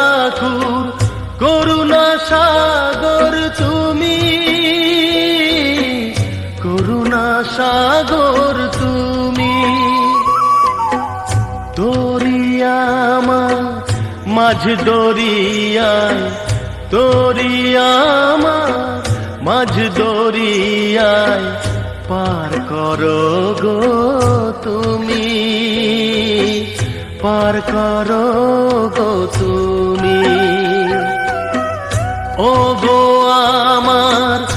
ঠাকুর, করুণা সাগর তুমি। করুণা সাগর তুমি। দরিয়ামা মাঝ দরিয়ায় দরিয়ামা মাঝ দরিয়ায় পার করো গো তুমি। পার করো গো তুমি। ও গো আমার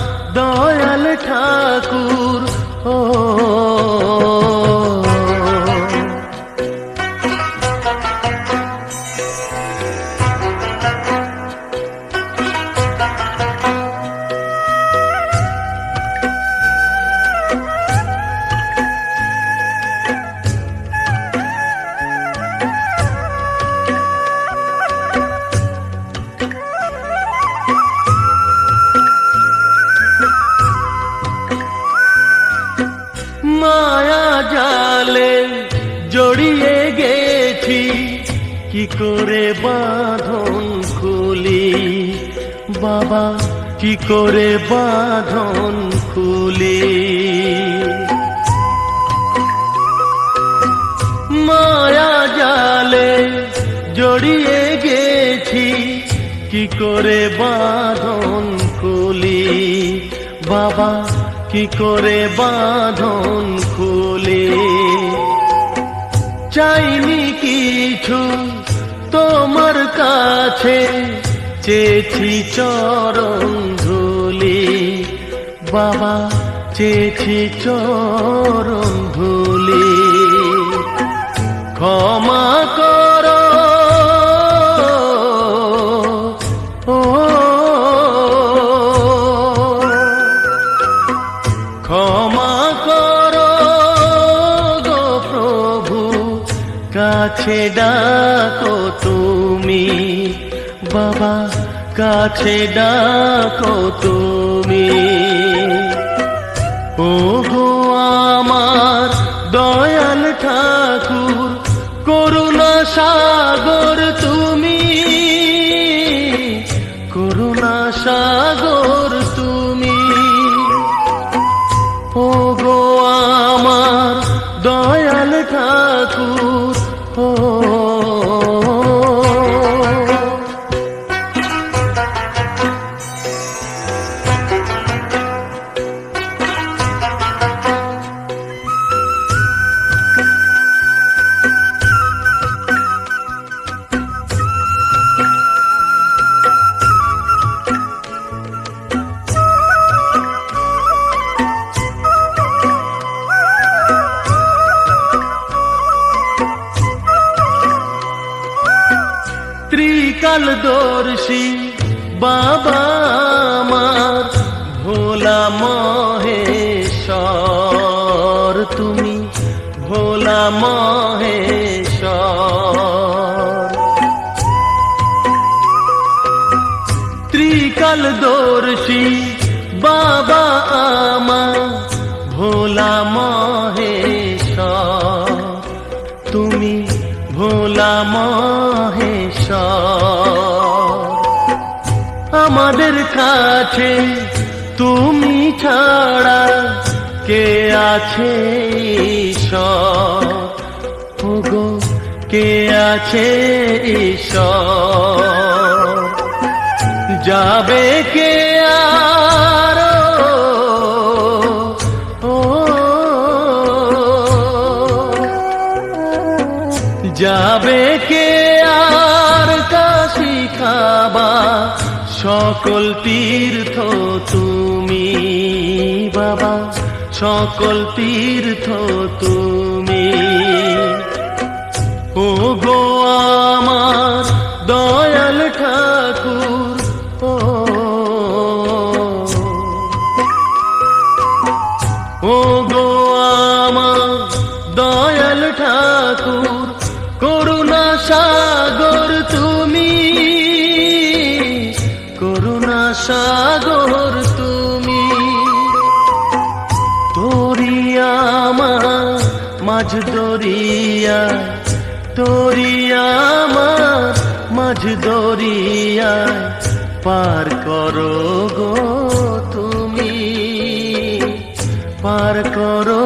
মায়া জালে জড়িয়ে গেছি। কি করে বাঁধন খুলি? বাবা, কি করে বাঁধন খুলি? মায়া জালে জড়িয়ে গেছি। কি করে বাঁধন খুলি? বাবা কি করে বাঁধন খুলে? চাইনি কিছু তোমার কাছে চেছি চরণ ধুলি। বাবা চেছি চরণ কাছে ডাকো তুমি। ও গো আমার দয়াল ত্রিকালদর্শী বাবা আমার। ভোলা মহেশ্বর তুমি ভোলা মহেশ্বর। আমাদের কাছে। তুমি ছাড়া কে আছে ঈশ্বর? কে আছে যাবে কে আর? যাবে কে আর কাশি খাবা সকল তীর্থ তুমি বাবা। সকল তীর্থ তুমি। ও গো আমার দয়াল ঠাকুর। মাঝ দরিয়া আমার মাঝ দরিয়া, পার করো গো তুমি, পার করো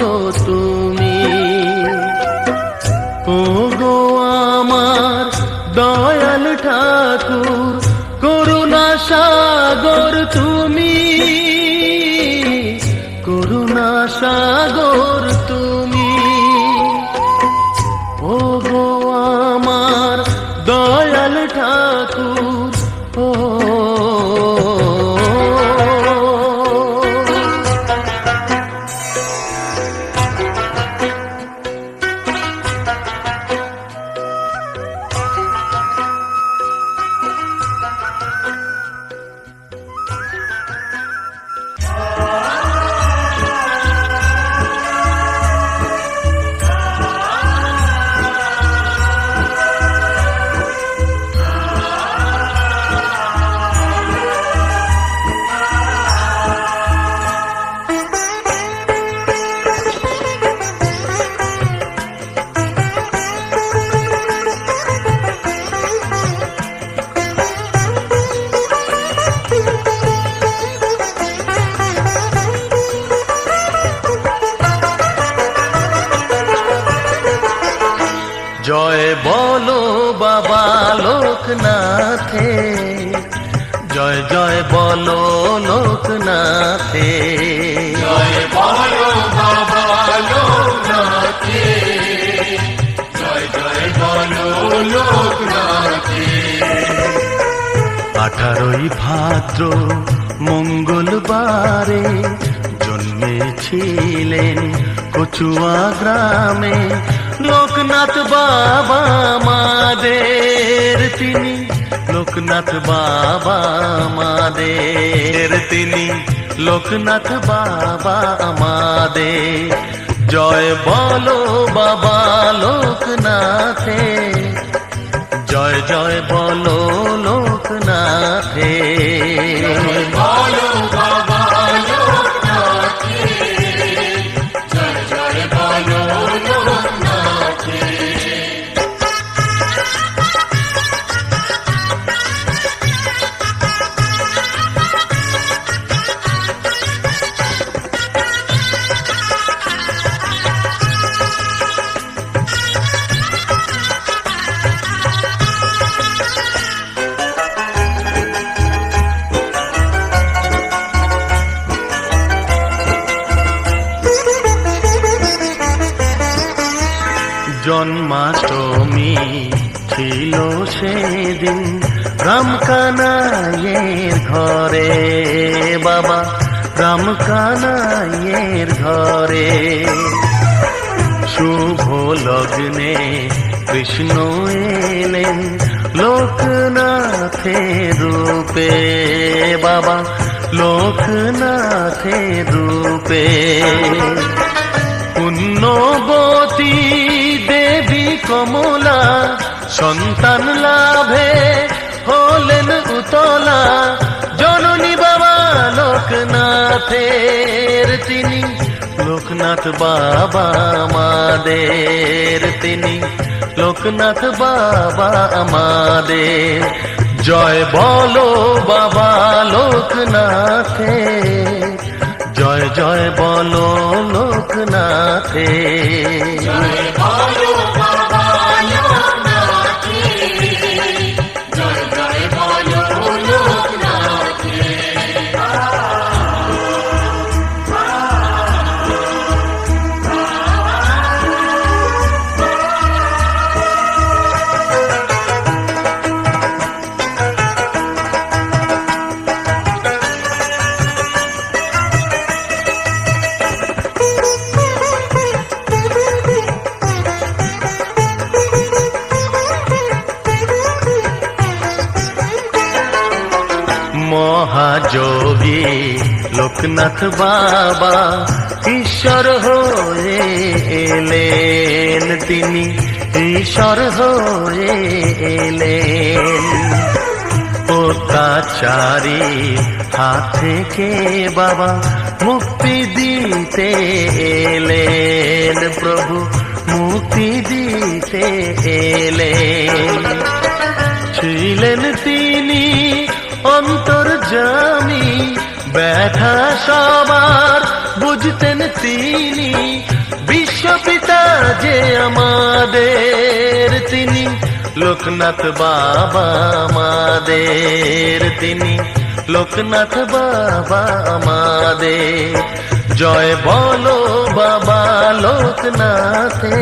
গো তুমি। ও গো আমার দয়াল ঠাকুর, করুণা সাগর তুমি, করুণা সাগর তুমি। জয় বলো বাবা লোকনাথে। জয় জয় বলো লোকনাথে। জয় বলো বাবা লোকনাথে। জয় জয় বলো লোকনাথে। আঠারোই ভাদ্র মঙ্গলবারে জন্মেছিলেন কচুয়া গ্রামে লোকনাথ বাবা মাদের, তিনি লোকনাথ বাবা মাদের, তিনি লোকনাথ বাবা আমাদের। জয় বলো বাবা লোকনাথে, জয় জয় বলো লোকনাথে। জন্মাষ্টমী ছিল সেদিন। রামকানাইয়ের ঘরে, বাবা, রামকানাইয়ের ঘরে। শুভ লগ্নে কৃষ্ণ এলেন লোকনাথের রূপে। বাবা, লোকনাথের রূপে। পুণ্যবতী কমলা, সন্তান লাভে হলেন উতলা। জননী বাবা লোকনাথের তিনি, লোকনাথ বাবা আমাদের তিনি, লোকনাথ বাবা আমাদের। জয় বলো বাবা লোকনাথে, জয় জয় বলো লোকনাথে। জয় বলো মহাযোগী লোকনাথ বাবা ঈশ্বর হয়ে এলেন তিনি। ঈশ্বর হয়ে এলেন। অতি অত্যাচারী হাত থেকে বাবা মুক্তি দিতে এলেন? প্রভু মুক্তি দিতে এলেন। ছিলেন তিনি অন্তর্জামী ব্যথা সবার বুঝতেন তিনি। বিশ্বপিতা যে আমাদের তিনি, লোকনাথ বাবা আমাদের তিনি। লোকনাথ বাবা আমাদের। জয় বলো বাবা লোকনাথে।